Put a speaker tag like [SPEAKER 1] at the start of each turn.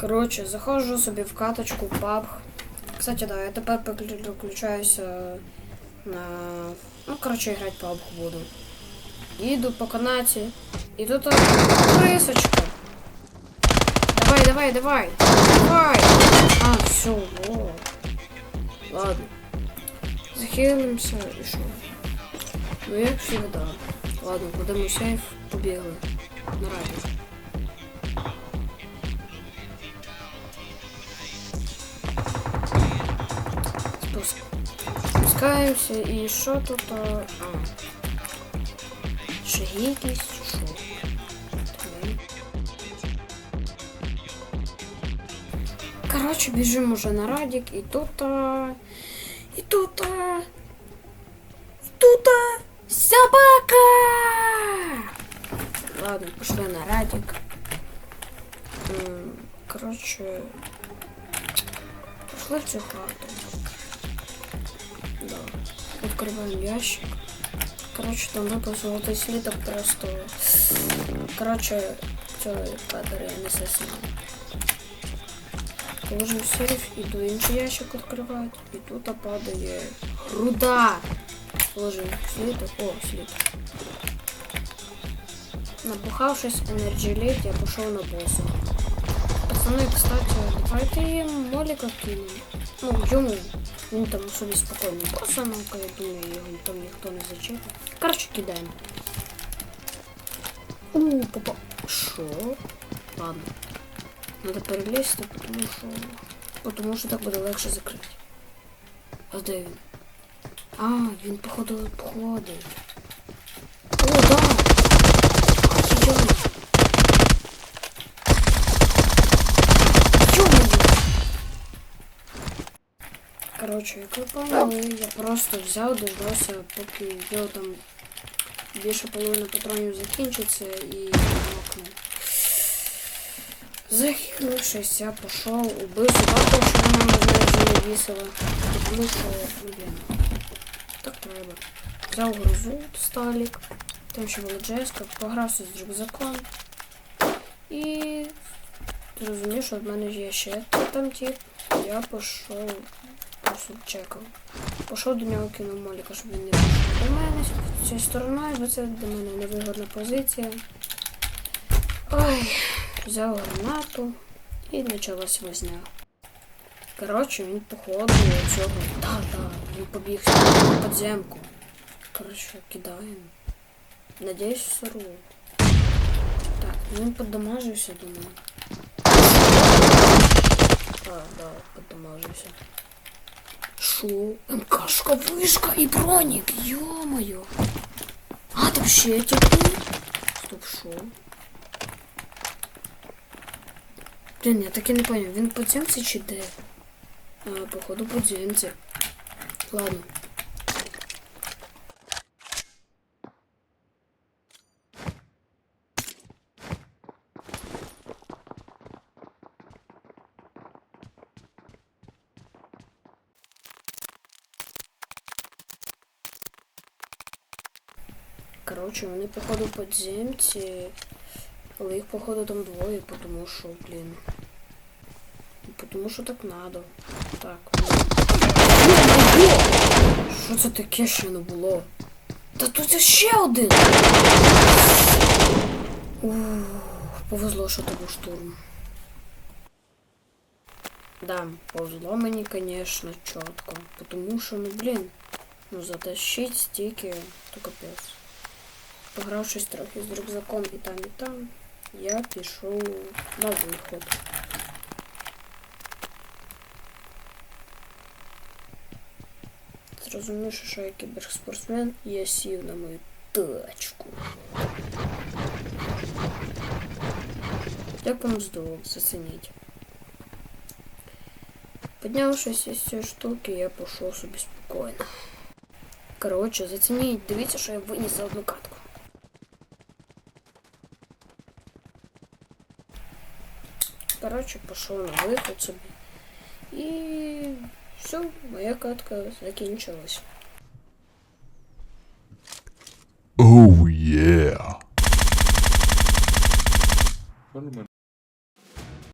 [SPEAKER 1] Коротше, заходжу собі в каточку, PUBG. Кстати, да, я тепер переклю- переключаюся на. Ну, коротше, грати PUBG буду. Їду по канаті. І тут крисочка. Давай, давай, давай. Давай. А, все, вот. Ладно. Захилимося і що? Ну як завжди. Ладно, кладемо сейф, побігли. На радіо. Спускаємося і що тут? А, а. ще є якісь що? Окей. Коротше, біжимо вже на радік і тут. А... І тут. А... Тут а... собака! Ладно, пішли на радік. М, Коротше. Пішли в цю хату. Да. Открываем ящик. Короче, там выпал золотой слиток просто. Короче, все, кадр я не сосну. Положим в сейф, иду інший ящик открывать. И тут падає руда. Положим слиток. О, слиток. Набухавшись Energy Late, я пошел на босса. Пацаны, кстати, давайте їм моліка кинемо. Ну, йому. Він там собі спокійно босанука, я думаю, його там ніхто не зачепить. Коротше, кидаємо. У, попа. Що? Ладно. Надо перелізти, тому що. Бо Тому що так буде легше закрити. А де він? А, він походу походить. О, да! Ё-моё! Коротше, як ви поняли, я просто взяв, дождався, поки його там більше половини патронів закінчиться і нокнув. Захилившись, я пішов, убив собаку, що вона мене вже не вісила. Тому що, ну, блін, так треба. Взяв грузу, сталік, там ще була джеска, погрався з рюкзаком. І зрозумів, що в мене є ще там тип. Я пішов, чекав. Пішов до нього, кинув моліка, щоб він не пішов до мене цією стороною, бо це для мене невигодна позиція. Ой, взяв гранату і почалась возня. Коротше, він походу цього. Да, він побіг сюди в подземку. Коротше, кидаємо. Надіюсь, сорву. Так, він подамажився, думаю. А, да, подамажився. Шо? МКшка, вышка и броник. ё-моё. А, там ще эти Стоп, шо? Блин, я так и не понял, він подземці чи де? А, походу подземці. Ладно. Коротше, вони походу подземці, але їх походу там двоє, тому що, блін. Тому що так надо. Так. Що це таке ще не було? Та тут ще один. Ух, повезло, що був штурм. Да, повезло мені, конечно, чітко. Потому що, ну блін, ну затащить стільки, то капець. Погравшись трохи з рюкзаком і там, і там, я пішов на виход. Зрозумівши, що я кіберспортсмен, я сів на мою тачку. Як вам здорово, зацініть. Піднявшись із цієї штуки, я пішов собі спокійно. Коротше, зацініть, дивіться, що я виніс за одну катку. Коротше, пішов на виход собі. І все, моя катка закінчилась.
[SPEAKER 2] Oh yeah.